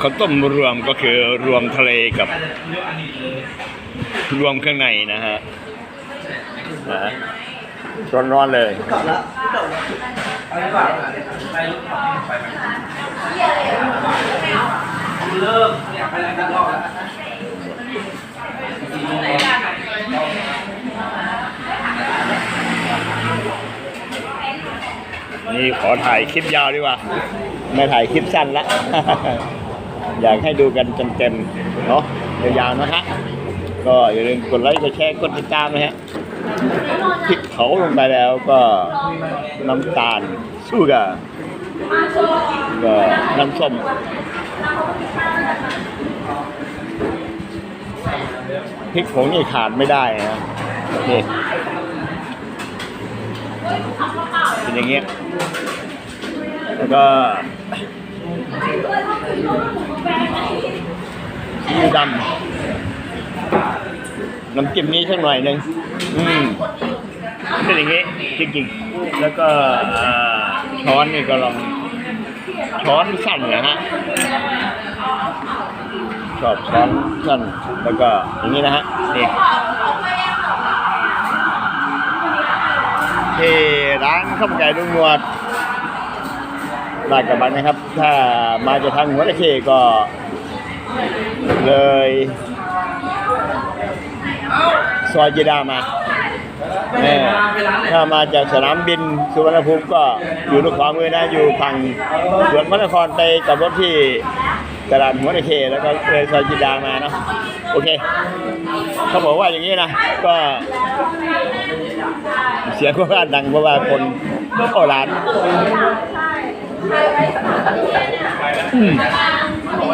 ข้าวต้มรวมก็คือรวมทะเลกับ รวมเครื่องในนะฮะนะฮะร้อนๆเลยนี่ขอถ่ายคลิปยาวดีกว่า ไม่ถ่ายคลิปสั้นละ อยากให้ดูกันเต็มๆเนาะยาวๆนะฮะก็อย่าลืมกดไลค์กดแชร์กดติดตามนะฮะพริกเผาลงไปแล้วก็น้ำตาลสู้กับก็น้ำส้มพริกผงนี่ขาดไม่ได้นะนี่เป็นอย่างเงี้ยแล้วก็ ซีดำน้ำจิ้มนี้สักหน่อยหนึ่งอืมเป็นอย่างงี้จริงๆ แล้วก็ช้อนนี่ก็ลองช้อนสั้นนะฮะชอบช้อนสั้นแล้วก็อย่างนี้นะฮะนี่ที่ร้านข้าวมันไก่ลุงนวดลาดกระบังนะครับ ถ้ามาจากทางหัวตะเข้ก็ เลย ซอยจีดามาเออถ้ามาจากสนามบินสุวรรณภูมิก็อยู่ลูกขวามือนะอยู่ฝั่งสวนพระนครไปกับรถที่ตลาดหัวตะเข้แล้วก็เลยซอยจีดามาเนาะโอเค เขาบอกว่าอย่างนี้นะ ก็ เสียงก็ว่าดังเพราะว่าคนเข้าร้านอืม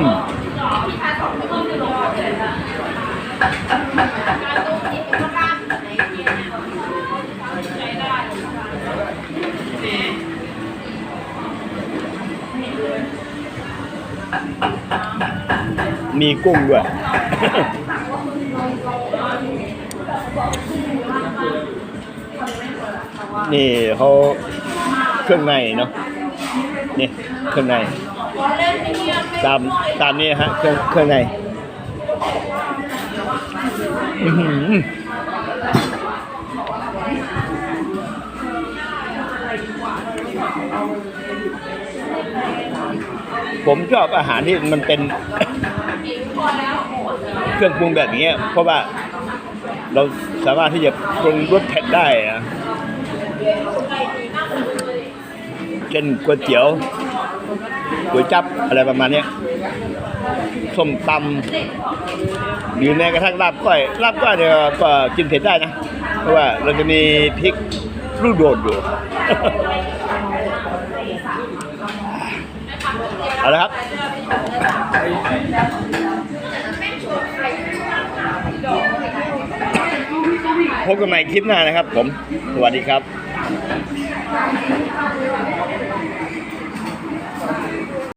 มีกุ้งด้วยนี่เขาเครื่องในเนาะนี่เครื่องใน ตามตามนี้ฮะเครื่องเครื่องในอื้อหือผมชอบอาหารที่มันเป็น เครื่องปรุงแบบนี้เพราะว่าเราสามารถที่จะปรุงรสเผ็ดได้นะเช่นก๋วยเตี๋ยว ก๋วยจับอะไรประมาณเนี้ยส้มตำหรือแม้กระทั่งลาบก้อยลาบก้อยเนี่ยก็กินเผ็ดได้นะ เพราะว่าเราจะมีพริกลูกโดดอยู่เอาละครับพบกันใหม่คลิปหน้านะครับผม สวัสดีครับ